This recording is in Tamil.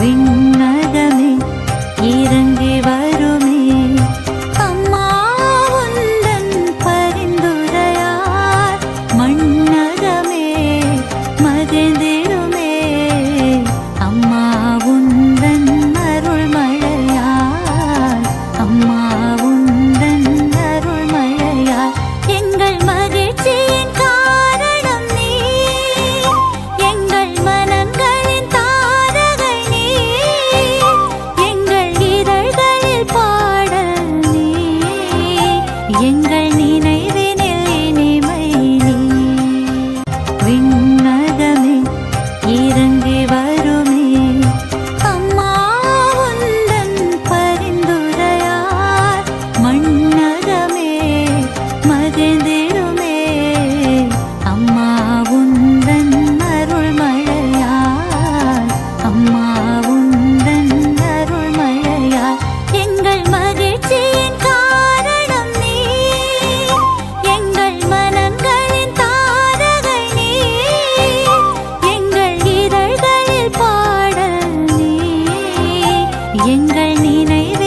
விண்ணகமே இறங்கி வருமே. அம்மா உந்தன் பரிந்துரையார் மண்ணகமே மகிழ்ந்திடுமே. அம்மா உந்தன் அருள் மழையால் அம்மா உந்தன் அருள் எங்கள் எங்கள் நினைவினில் இனிமை நீ. விண்ண எங்கள் நினை